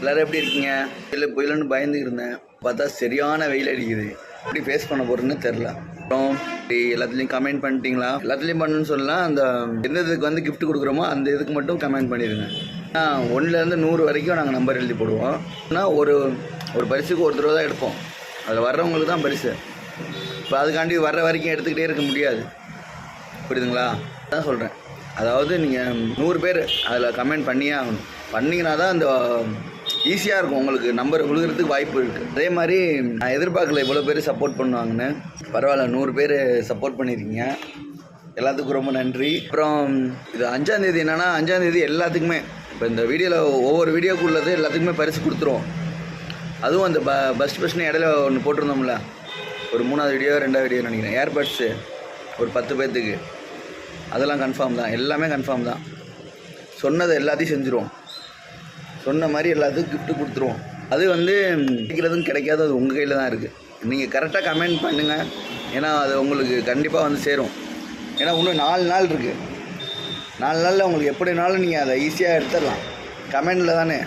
எல்லாரும் எப்படி இருக்கீங்க? இல்லை புயலுன்னு பயந்து இருந்தேன். பார்த்தா சரியான வெயில் அடிக்குது. எப்படி ஃபேஸ் பண்ண போகிறேன்னு தெரில அப்புறம் எல்லாத்துலேயும் கமெண்ட் பண்ணிட்டீங்களா? எல்லாத்துலேயும் பண்ணுன்னு சொல்லலாம் அந்த எந்த இதுக்கு வந்து கிஃப்ட் கொடுக்குறோமோ அந்த இதுக்கு மட்டும் கமெண்ட் பண்ணிடுங்க ஒன்றுலேருந்து நூறு வரைக்கும் நாங்கள் நம்பர் எழுதி போடுவோம். ஆனால் ஒரு ஒரு பரிசுக்கு ஒரு தடவை தான் எடுப்போம். அதில் வர்றவங்களுக்கு தான் பரிசு. இப்போ அதுக்காண்டி வர்ற வரைக்கும் எடுத்துக்கிட்டே இருக்க முடியாது. புரியுதுங்களா? அதான் சொல்கிறேன் அதாவது நீங்கள் நூறு பேர் அதில் கமெண்ட் பண்ணியே ஆகணும். பண்ணிங்கன்னா தான் அந்த ஈஸியாக இருக்கும் உங்களுக்கு. நம்பர் விழுகிறதுக்கு வாய்ப்பு இருக்குது அதே மாதிரி நான் எதிர்பார்க்கல இவ்வளோ பேர் சப்போர்ட் பண்ணுவாங்கன்னு. பரவாயில்ல நூறு பேர் சப்போர்ட் பண்ணியிருக்கீங்க எல்லாத்துக்கும் ரொம்ப நன்றி. அப்புறம் இது அஞ்சாந்தேதி என்னென்னா அஞ்சாந்தேதி எல்லாத்துக்குமே. இப்போ இந்த வீடியோவில் ஒவ்வொரு வீடியோக்குள்ளது எல்லாத்துக்குமே பரிசு கொடுத்துருவோம். அதுவும் அந்த ப பஸ் பஸ்ட்னு இடையில ஒன்று போட்டிருந்தோம்ல. ஒரு மூணாவது வீடியோ ரெண்டாவது வீடியோ நினைக்கிறேன். ஏர்பட்ஸு ஒரு பத்து பேர்த்துக்கு அதெல்லாம் கன்ஃபார்ம் தான். எல்லாமே கன்ஃபார்ம் தான். சொன்னதை எல்லாத்தையும் செஞ்சுருவோம். சொன்ன மாதிரி எல்லாத்துக்கும் கிஃப்ட்டு கொடுத்துருவோம். அது வந்து கிடைக்கிறதும் கிடைக்காது அது உங்கள் கையில் தான் இருக்குது நீங்கள் கரெக்டாக கமெண்ட் பண்ணுங்கள் ஏன்னா அது உங்களுக்கு கண்டிப்பாக வந்து சேரும். ஏன்னா இன்னும் நாலு நாள் இருக்குது நாலு நாளில் உங்களுக்கு எப்படினாலும் நீங்கள் அதை ஈஸியாக எடுத்துடலாம். கமெண்டில் தானே.